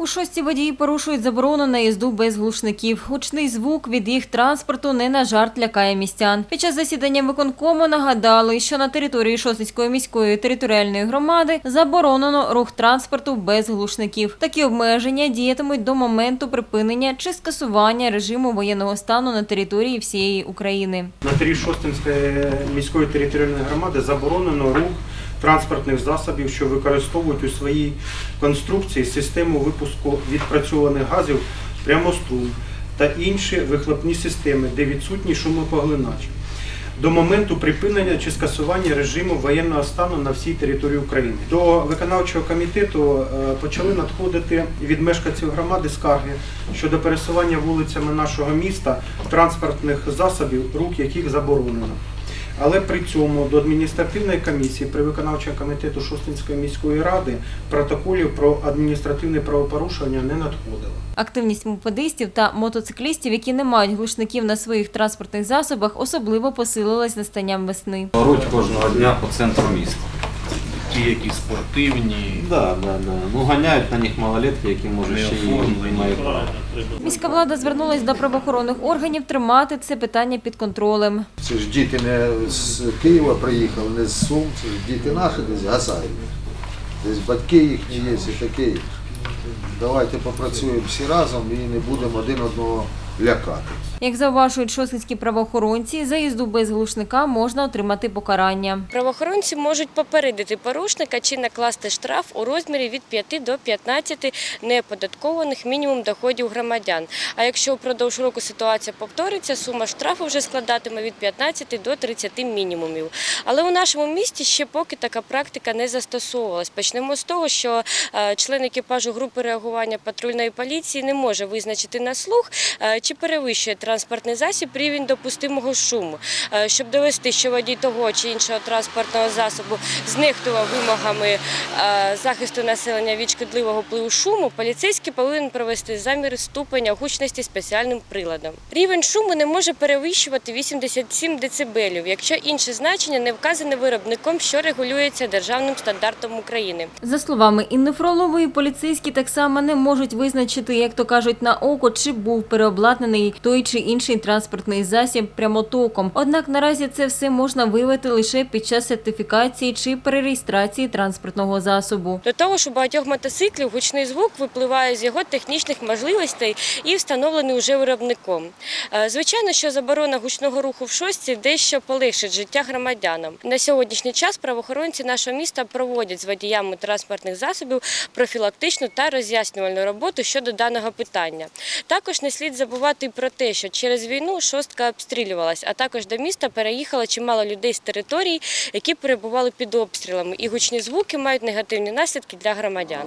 У шості водії порушують заборону на їзду без глушників. Гучний звук від їх транспорту не на жарт лякає містян. Під час засідання виконкому нагадали, що на території Шосticької міської територіальної громади заборонено рух транспорту без глушників. Такі обмеження діятимуть до моменту припинення чи скасування режиму воєнного стану на території всієї України. На території Шостинської міської територіальної громади заборонено рух транспортних засобів, що використовують у своїй конструкції систему випуску відпрацьованих газів прямострум та інші вихлопні системи, де відсутній шумопоглинач. До моменту припинення чи скасування режиму воєнного стану на всій території України до виконавчого комітету е, почали надходити від мешканців громади скарги щодо пересування вулицями нашого міста транспортних засобів, рук яких заборонено. Але при цьому до адміністративної комісії при виконавчому комітету Шостинської міської ради протоколів про адміністративне правопорушення не надходило. Активність мопедистів та мотоциклістів, які не мають глушників на своїх транспортних засобах, особливо посилилась настанням весни. Оруть кожного дня по центру міста. Ті, які спортивні, Да, да, да. Ну ганяють на них малолетки, які може ще й не мають права. Міська влада звернулась до правоохоронних органів тримати це питання під контролем. Це ж діти не з Києва приїхали, не з Сум, це ж діти наші десь гасають. Десь батьки їхні є і таке. Давайте попрацюємо всі разом і не будемо один одного лякати. Як зауважують шосницькі правоохоронці, за їзду без глушника можна отримати покарання. Правоохоронці можуть попередити порушника чи накласти штраф у розмірі від 5 до 15 неоподаткованих мінімум доходів громадян. А якщо впродовж року ситуація повториться, сума штрафу вже складатиме від 15 до 30 мінімумів. Але у нашому місті ще поки така практика не застосовувалась. Почнемо з того, що е, член екіпажу групи реагування патрульної поліції не може визначити на слух, е, чи перевищує транспортний засіб рівень допустимого шуму. Е, Щоб довести, що водій того чи іншого транспортного засобу знехтував вимогами е, захисту населення від шкідливого впливу шуму, поліцейський повинен провести замір ступеня гучності спеціальним приладом. Рівень шуму не може перевищувати 87 дБ, якщо інше значення не вказане виробником, що регулюється державним стандартом України. За словами Інни Фролової, поліцейські так само не можуть визначити, як то кажуть, на око, чи був переобладнаний той чи інший транспортний засіб прямотоком. Однак наразі це все можна виявити лише під час сертифікації чи перереєстрації транспортного засобу. До того у багатьох мотоциклів гучний звук випливає з його технічних можливостей і встановлений уже виробником. Е, Звичайно, що заборона гучного руху в шостці дещо полегшить життя громадянам. На сьогоднішній час правоохоронці нашого міста проводять з водіями транспортних засобів профілактичну та роз'яснювальну роботу щодо даного питання. Також не слід забувати і про те, що через війну шостка обстрілювалась, а також до міста переїхало чимало людей з територій, які перебували під обстрілами, і гучні звуки мають негативні наслідки для громадян.